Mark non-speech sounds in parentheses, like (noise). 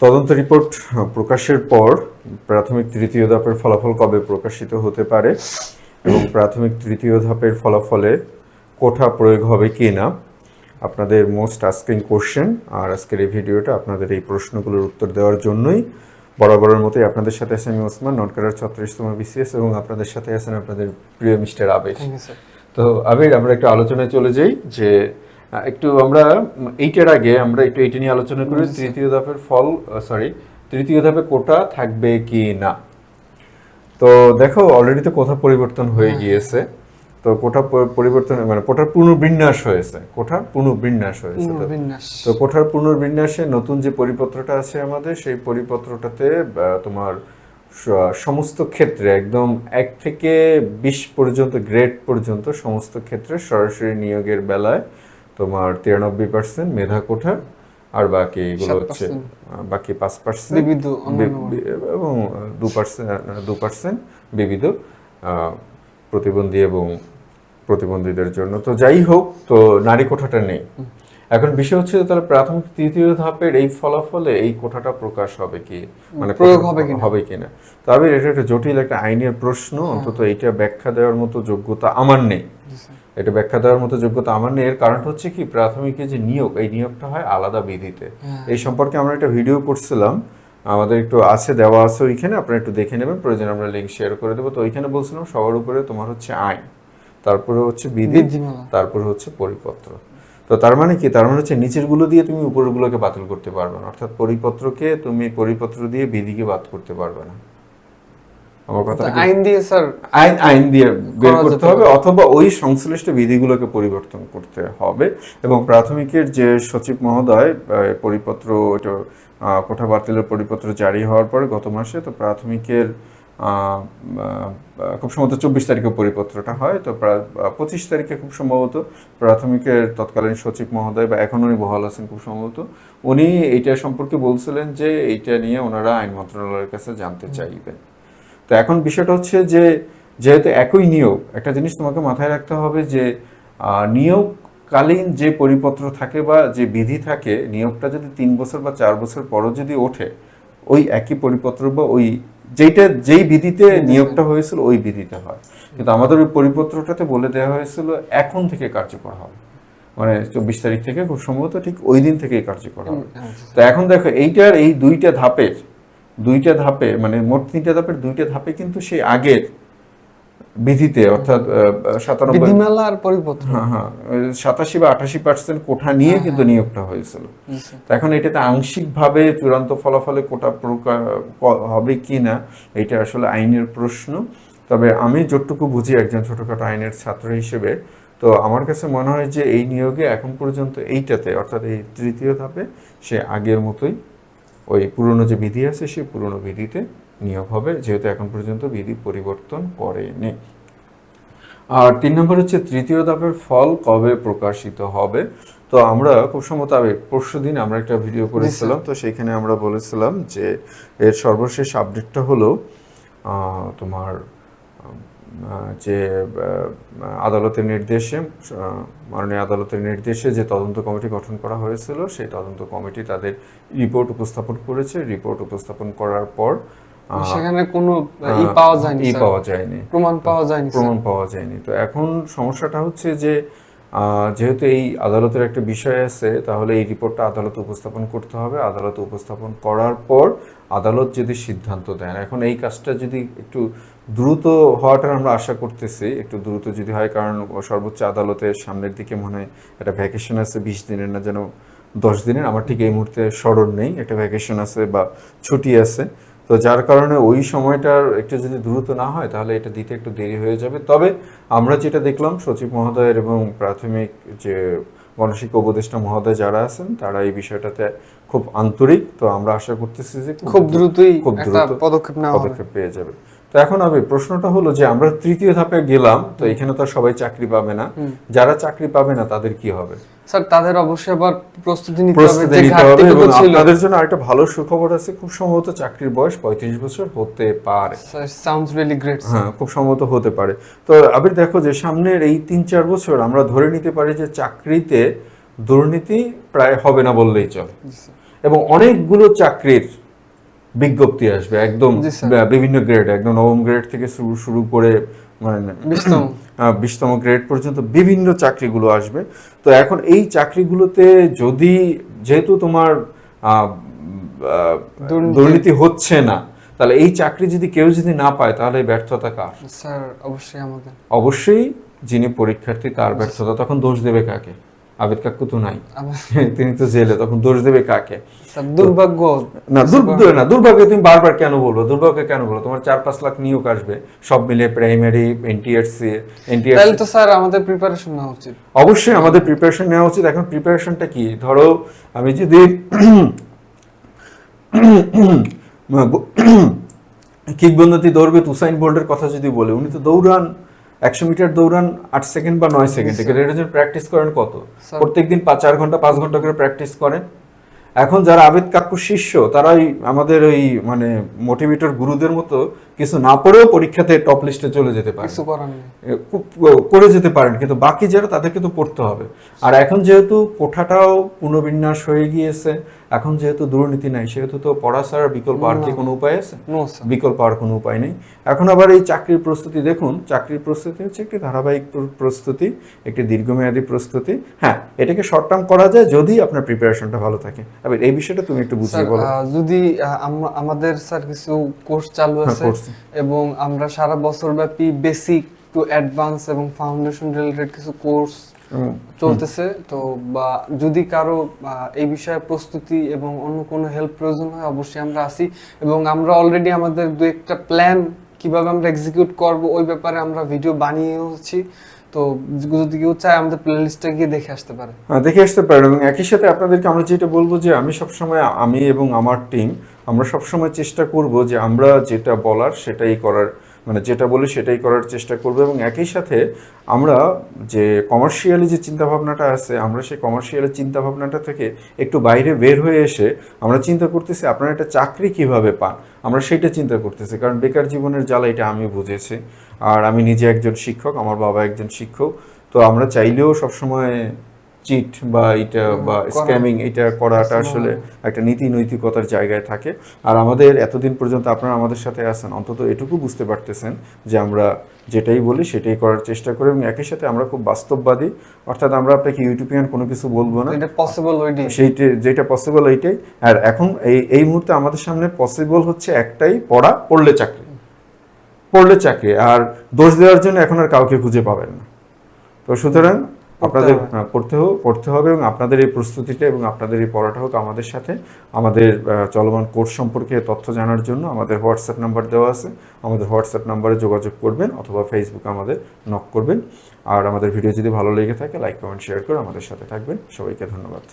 তদন্ত রিপোর্ট প্রকাশের পর প্রাথমিক তৃতীয় ধাপের ফলাফল কবে প্রকাশিত হতে পারে এবং প্রাথমিক তৃতীয় ধাপের ফলাফলে কোঠা প্রয়োগ হবে কি না আপনাদের মোস্ট আস্কিং কোশ্চেন আর আজকের এই ভিডিওটা আপনাদের এই প্রশ্নগুলোর উত্তর দেওয়ার জন্যই। বরাবরের মতোই আপনাদের সাথে আছেন আমি ওসমান নটকারার ছত্রিশতম বিসিএস এবং আপনাদের সাথে আছেন আপনাদের প্রিয় মিস্টার স্যার তো আবির আমরা একটু আলোচনায় চলে যাই যে একটু আমরা এইটার আগে আমরা একটু এইটা নিয়ে আলোচনা করি তৃতীয় ধাপের ফল সরি তৃতীয় ধাপে কোটা থাকবে কি না? তো দেখো অলরেডি তো কোথা পরিবর্তন হয়ে গিয়েছে। তো কোটা পরিবর্তন মানে কোটার পুনর্বিন্যাস হয়েছে। কোঠার পুনর্বিন্যাস হয়েছে তো। কোঠার পুনর্বিন্যাসে নতুন যে পরিপত্রটা আছে আমাদের সেই পরিপত্রটাতে তোমার সমস্ত ক্ষেত্রে একদম এক থেকে বিশ পর্যন্ত গ্রেড পর্যন্ত সমস্ত ক্ষেত্রে সরাসরি নিয়োগের বেলায় তোমার তিরানব্বই পার্সেন্ট মেধা কোঠা আর বাকি এগুলো হচ্ছে বাকি পাঁচ পার্সেন্ট এবং দু পার্সেন্ট দু পার্সেন্ট বিবিধ প্রতিবন্ধী এবং প্রতিবন্ধীদের জন্য। তো যাই হোক তো নারী কোঠাটা নেই। এখন বিষয় হচ্ছে তাহলে প্রাথমিক তৃতীয় ধাপের এই ফলাফলে এই কোঠাটা প্রকাশ হবে কি? মানে প্রয়োগ হবে কিনা? হবে কিনা? তবে এটা একটা জটিল একটা আইনের প্রশ্ন অন্তত এটা ব্যাখ্যা দেওয়ার মতো যোগ্যতা আমার নেই। এটা ব্যাখ্যা দেওয়ার মতো যোগ্যতা আমার নেই। এর কারণ হচ্ছে কি? প্রাথমিকে যে নিয়োগ এই নিয়োগটা হয় আলাদা বিধিতে। হ্যাঁ। এই সম্পর্কে আমরা একটা ভিডিও করছিলাম। আমাদের একটু আছে দেওয়া আছে ওইখানে। আপনারা একটু দেখে নেবেন। প্রয়োজন আমরা লিঙ্ক শেয়ার করে দেবো। তো ওইখানে বলছিলাম সবার উপরে তোমার হচ্ছে আইন তারপরে হচ্ছে বিধি তারপরে হচ্ছে পরিপত্র। তো তার মানে কি? তার মানে হচ্ছে নিচেরগুলো দিয়ে তুমি উপরগুলোকে বাতিল করতে পারবে না। অর্থাৎ পরিপত্রকে তুমি পরিপত্র দিয়ে বিধিকে বাদ করতে পারবে না। আইন দিয়ে স্যার আইন আইন দিয়ে বের করতে হবে অথবা ওই সংশ্লিষ্ট বিধিগুলোকে পরিবর্তন করতে হবে। এবং প্রাথমিকের যে সচিব মহোদয় পরিপত্র এটা কোঠা বাতিলের পরিপত্র জারি হওয়ার পরে গত মাসে তো প্রাথমিকের খুব সম্ভবত চব্বিশ তারিখে পরিপত্রটা হয়। তো পঁচিশ তারিখে খুব সম্ভবত প্রাথমিকের তৎকালীন সচিব মহোদয় বা এখন উনি বহাল আছেন খুব সম্ভবত উনি এইটা সম্পর্কে বলছিলেন যে এইটা নিয়ে ওনারা আইন মন্ত্রণালয়ের কাছে জানতে চাইবেন। তো এখন বিষয়টা হচ্ছে যে যেহেতু একই নিয়োগ একটা জিনিস তোমাকে মাথায় রাখতে হবে যে নিয়োগকালীন যে পরিপত্র থাকে বা যে বিধি থাকে নিয়োগটা যদি তিন বছর বা চার বছর পরও যদি ওঠে ওই একই পরিপত্র বা ওই যেইটা যেই বিধিতে নিয়োগটা হয়েছিল ওই বিধিতে হয়। কিন্তু আমাদের ওই পরিপত্রটাতে বলে দেওয়া হয়েছিল এখন থেকে কার্যকর হবে। মানে চব্বিশ তারিখ থেকে খুব সম্ভবত ঠিক ওই দিন থেকেই কার্যকর হবে। তো এখন দেখো এইটার এই দুইটা ধাপের দুইটা ধাপে মানে মোট তিনটা ধাপের দুইটা ধাপে কিন্তু সেই আগের বিধিতে অর্থাৎ সাতানব্বই আর পরিপত্র। হ্যাঁ হ্যাঁ সাতাশি বা আটাশি পার্সেন্ট কোঠা নিয়ে কিন্তু নিয়োগটা হয়েছিল। এখন এটাতে আংশিকভাবে চূড়ান্ত ফলাফলে কোটা হবে কি না এটা আসলে আইনের প্রশ্ন। তবে আমি যতটুকু বুঝি একজন ছোটখাটো আইনের ছাত্র হিসেবে তো আমার কাছে মনে হয় যে এই নিয়োগে এখন পর্যন্ত এইটাতে অর্থাৎ এই তৃতীয় ধাপে সে আগের মতোই ওই পুরনো যে বিধি আছে সেই পুরনো বিধিতে নিয়োগ হবে যেহেতু এখন পর্যন্ত বিধি পরিবর্তন করেনি। আর তিন নম্বর হচ্ছে তৃতীয় ধাপের ফল কবে প্রকাশিত হবে? তো আমরা খুব সম্ভবত পরশু দিন আমরা একটা ভিডিও করেছিলাম তো সেইখানে আমরা বলেছিলাম যে এর সর্বশেষ আপডেটটা হলো আহ, তোমার যে আদালতের নির্দেশে মাননীয় আদালতের নির্দেশে যে তদন্ত কমিটি গঠন করা হয়েছিল সেই তদন্ত কমিটি তাদের রিপোর্ট উপস্থাপন করেছে। রিপোর্ট উপস্থাপন করার পর সেখানে কোনো ই পাওয়া যায়নি ই পাওয়া যায়নি। প্রমাণ পাওয়া যায়নি প্রমাণ পাওয়া যায়নি। তো এখন সমস্যাটা হচ্ছে যে যেহেতু এই আদালতের একটা বিষয় আছে তাহলে এই রিপোর্টটা আদালতে উপস্থাপন করতে হবে। আদালতে উপস্থাপন করার পর আদালত যদি সিদ্ধান্ত দেন এখন এই কাজটা যদি একটু দ্রুত হওয়াটা আমরা আশা করতেছি একটু দ্রুত যদি হয় কারণ সর্বোচ্চ আদালতের সামনের দিকে মনে হয় একটা ভ্যাকেশন আছে বিশ দিনের না যেন দশ দিনের আমার ঠিক এই মুহূর্তে স্মরণ নেই একটা ভ্যাকেশন আছে বা ছুটি আছে। তো যার কারণে ওই সময়টার একটু যদি দ্রুত না হয় তাহলে এটা দিতে একটু দেরি হয়ে যাবে। তবে আমরা যেটা দেখলাম সচিব মহোদয়ের এবং প্রাথমিক যে গণশিক্ষা উপদেষ্টা মহোদয় যারা আছেন তারা এই বিষয়টাতে খুব আন্তরিক। তো আমরা আশা করতেছি যে খুব দ্রুতই খুব দ্রুত পদক্ষেপ পদক্ষেপ পেয়ে যাবে। তো এখন আমি প্রশ্নটা হলো যে আমরা তৃতীয় ধাপে গেলাম তো এখানে তো সবাই চাকরি পাবে না। যারা চাকরি পাবে না তাদের কি হবে? স্যার তাদের অবশ্যই আবার প্রস্তুতি নিতে হবে যে ঘাটতিটুকু ছিল। আপনাদের জন্য আরেকটা ভালো সুখবর আছে খুব সম্ভবত চাকরির বয়স পঁয়ত্রিশ বছর হতে পারে। সাউন্ডস রিয়েলি গ্রেট হ্যাঁ খুব সম্ভবত হতে পারে। তো আবির দেখো যে সামনের এই তিন চার বছর আমরা ধরে নিতে পারি যে চাকরিতে দুর্নীতি প্রায় হবে না বললেই চলে। এবং অনেকগুলো চাকরির বিজ্ঞপ্তি আসবে একদম বিভিন্ন গ্রেড একদম নবম গ্রেড থেকে শুরু শুরু করে মানে (clears throat) বিশতম। গ্রেড পর্যন্ত বিভিন্ন চাকরিগুলো আসবে। তো এখন এই চাকরিগুলোতে যদি যেহেতু তোমার দুর্নীতি- হচ্ছে না তাহলে এই চাকরি যদি কেউ যদি না পায় তাহলে এই ব্যর্থতা কার? স্যার অবশ্যই আমাদের। অবশ্যই যিনি পরীক্ষার্থী তার ব্যর্থতা তখন দোষ দেবে কাকে? আবেদ কাকু তো নাই। (laughs) তিনি তো জেলে তখন দোষ দেবে কাকে? দুর্ভাগ্য। না দুর্ভাগ্য না দুর্ভাগ্য তুমি বারবার কেন বলব? দুর্ভাগ্য কেন বলো তোমার চার পাঁচ লাখ নিয়োগ আসবে সব মিলে প্রাইমারি এনটিআরসি তাহলে এনটিআরসি তো স্যার আমাদের প্রিপারেশন নেওয়া উচিত। অবশ্যই আমাদের প্রিপারেশন নেওয়া উচিত। এখন প্রিপারেশনটা কি? ধরো আমি যদি (coughs) কিকবন্দতি দৌড়বে তুসাইন বোল্ডের কথা যদি বলে উনি তো দৌড়ান। একশো মিটার দৌড়ান আট সেকেন্ড বা নয় সেকেন্ড থেকে। এটার জন্য প্র্যাকটিস করেন কত। প্রত্যেকদিন পাঁচ চার ঘণ্টা পাঁচ ঘণ্টা করে প্র্যাকটিস করেন। এখন যারা আবেদ কাকুর শিষ্য তারা ওই আমাদের ওই মানে মোটিভেটর গুরুদের মতো কিছু না পড়েও পরীক্ষাতে টপ লিস্টে চলে যেতে পারে করে যেতে পারেন কিন্তু বাকি যারা তাদেরকে তো পড়তে হবে। আর এখন যেহেতু কোঠাটাও পুনর্বিন্যাস হয়ে গিয়েছে এখন যেহেতু দুর্নীতি নাই সেহেতু তো পড়া ছাড়া বিকল্প আর কি কোনো উপায় আছে? বিকল্প আর কোনো উপায় নেই। এখন আবার এই চাকরির প্রস্তুতি দেখুন চাকরির প্রস্তুতি হচ্ছে একটি ধারাবাহিক প্রস্তুতি একটি দীর্ঘমেয়াদী প্রস্তুতি। হ্যাঁ এটাকে শর্ট টার্ম করা যায় যদি আপনার প্রিপারেশনটা ভালো থাকে। এবার এই বিষয়টা তুমি একটু বুঝিয়ে বলো। যদি আমাদের স্যার কিছু কোর্স চালু হ্যাঁ, আছে এবং আমরা সারা বছর ব্যাপী বেসিক টু অ্যাডভান্স এবং ফাউন্ডেশন রিলেটেড কিছু কোর্স চলতেছে তো বা যদি কারও এই বিষয়ে প্রস্তুতি এবং অন্য কোনো হেল্প প্রয়োজন হয় অবশ্যই আমরা আসি এবং আমরা অলরেডি আমাদের দু একটা প্ল্যান কীভাবে আমরা এক্সিকিউট করব ওই ব্যাপারে আমরা ভিডিও বানিয়েওছি তো যদি কেউ চায় আমাদের প্লেলিস্টে গিয়ে দেখে আসতে পারে। হ্যাঁ, দেখে আসতে পারে এবং একই সাথে আপনাদেরকে আমরা যেটা বলব যে আমি সবসময় আমি এবং আমার টিম আমরা সবসময় চেষ্টা করব যে আমরা যেটা বলার সেটাই করার মানে যেটা বলি সেটাই করার চেষ্টা করব এবং একই সাথে আমরা যে কমার্শিয়ালি যে চিন্তাভাবনাটা আছে, আমরা সেই কমার্শিয়ালি চিন্তাভাবনাটা থেকে একটু বাইরে বের হয়ে এসে আমরা চিন্তা করতেছি, আপনারা একটা চাকরি কীভাবে পান? আমরা সেটা চিন্তা করতেছি, কারণ বেকার জীবনের জ্বালা এটা আমি বুঝেছি। আর আমি নিজে একজন শিক্ষক, আমার বাবা একজন শিক্ষক, তো আমরা চাইলেও সবসময় চিট বা এটা বা স্ক্যামিং এটা করাটা আসলে একটা নীতি নৈতিকতার জায়গায় থাকে। আর আমাদের এতদিন পর্যন্ত আপনারা আমাদের সাথে আছেন অন্তত এটুকু বুঝতে পারতেছেন যে আমরা যেটাই বলি সেটাই করার চেষ্টা করি এবং একই সাথে আমরা খুব বাস্তববাদী। অর্থাৎ আমরা আপনাকে ইউটিউবিয়ান কোনো কিছু বলব না। এটা পসিবল ওইডি সেইটা যেটা পসিবল এইটাই আর এখন এই এই মুহূর্তে আমাদের সামনে পসিবল হচ্ছে একটাই পড়া পড়লে চাকরি। পড়লে চাকরি। আর দোষ দেওয়ার জন্য এখন আর কাউকে খুঁজে পাবেন না। তো সুতরাং আপনাদের হবে। হ্যাঁ, পড়তে হোক পড়তে হবে এবং আপনাদের এই প্রস্তুতিটা এবং আপনাদের এই পড়াটা হোক আমাদের সাথে। আমাদের চলমান কোর্স সম্পর্কে তথ্য জানার জন্য আমাদের হোয়াটসঅ্যাপ নাম্বার দেওয়া আছে। আমাদের হোয়াটসঅ্যাপ নাম্বারে যোগাযোগ করবেন অথবা ফেসবুকে আমাদের নক করবেন। আর আমাদের ভিডিও যদি ভালো লেগে থাকে লাইক কমেন্ট শেয়ার করে আমাদের সাথে থাকবেন। সবাইকে ধন্যবাদ।